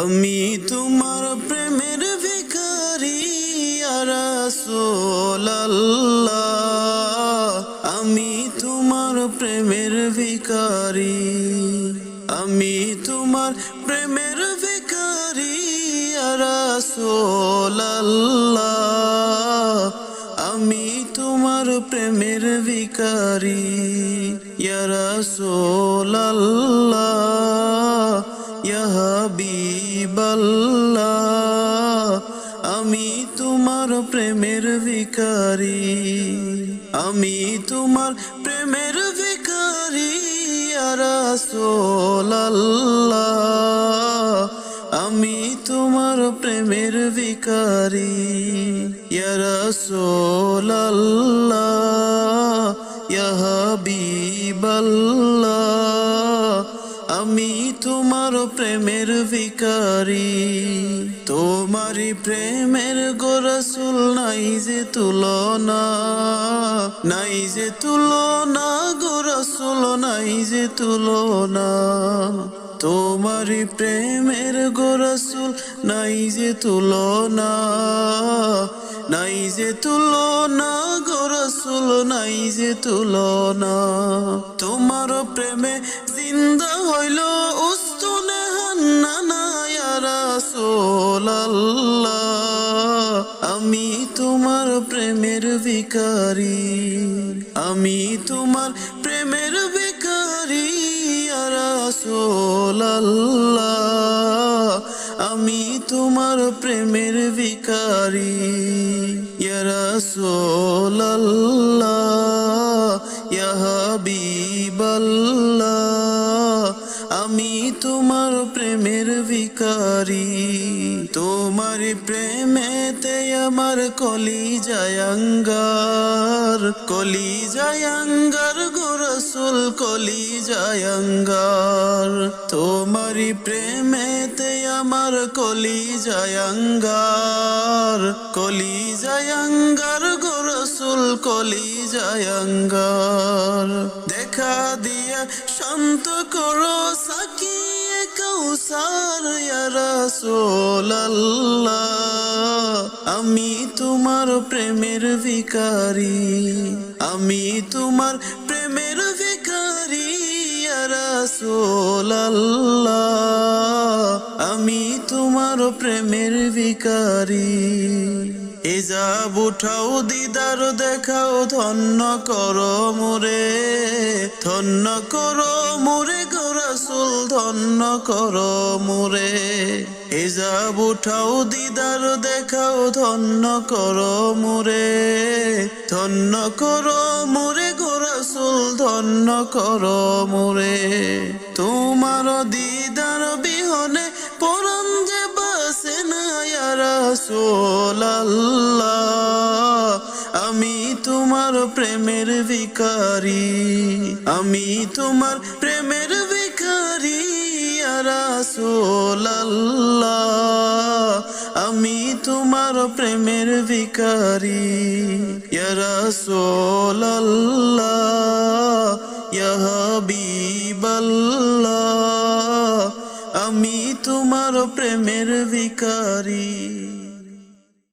আমি তোমার প্রেমের ভিখারি রাসূলুল্লাহ। আমি তোমার প্রেমের ভিখারি, আমি তোমার প্রেমের ভিখারি রাসূলুল্লাহ। আমি তোমার প্রেমের ভিখারি, ইয়া রাসূলুল্লাহ। ইয়া হাবিবাল্লাহ আমি তোমার প্রেমের ভিখারি, আমি তোমার প্রেমের ইয়া রাসূলুল্লাহ আমি তোমার প্রেমের ভিখারি, ইয়া রাসূলুল্লাহ ইয়া হাবিবাল্লাহ আমি তোমার প্রেমের ভিখারি। তোমারি প্রেমের গোরসুল নাই যে তুলনা, নাই যে তুলনা, গোরসুল নাই যে তুলনা। তোমারি প্রেমের গোরসুল নাই যে তুলনা নাই যে তুলনা গোরসুল নাই যে তুলনা। তোমার প্রেমে জিন্দা হইল উস্তুনে আমি তোমার প্রেমের ভিখারি, আমি তোমার প্রেমের ভিখারি ইয়া রাসূলুল্লাহ আমি তোমার প্রেমের ভিখারি। ইয়া রাসূলুল্লাহ, ইয়া হাবিবাল্লাহ, আমি তোমার প্রেমের ভিখারি। তোমার প্রেমেতে আমার কলি জায়াঙ্গার কলি জায়াঙ্গার গোরসুল কলি জায়াঙ্গার তোমার প্রেমেতে আমার কলি জায়াঙ্গার কলি জায়াঙ্গার গোরসুল কলি জায়াঙ্গার দেখা দিয়া শান্ত করো সাকিয়ে কৌসার ইয়া আমি তোমার প্রেমের ভিখারি, আমি তোমার প্রেমের রাসূলুল্লাহ, আমি তোমার প্রেমের ভিখারি। এজাব উঠাও দিদার, দেখাও ধন্য করো মোরে। ধন্য করো মোরে গোরাসুল ধন্য করো মোরে। এজাব উঠাও দিদার, দেখাও ধন্য করো মোরে। ধন্য করো মোরে গোরাসুল ধন্য করো মোরে। তোমার দিদার বিহনে পরম যে বাসে না রাসূলুল্লাহ। আমি তোমার প্রেমের ভিখারি, আমি তোমার প্রেমের ভিখারি রাসূলুল্লাহ। আমি তোমার প্রেমের ভিকারি ইয়ারসোল্লাহ রাসূলুল্লাহ ইয়া আমি তোমার প্রেমের ভিখারি।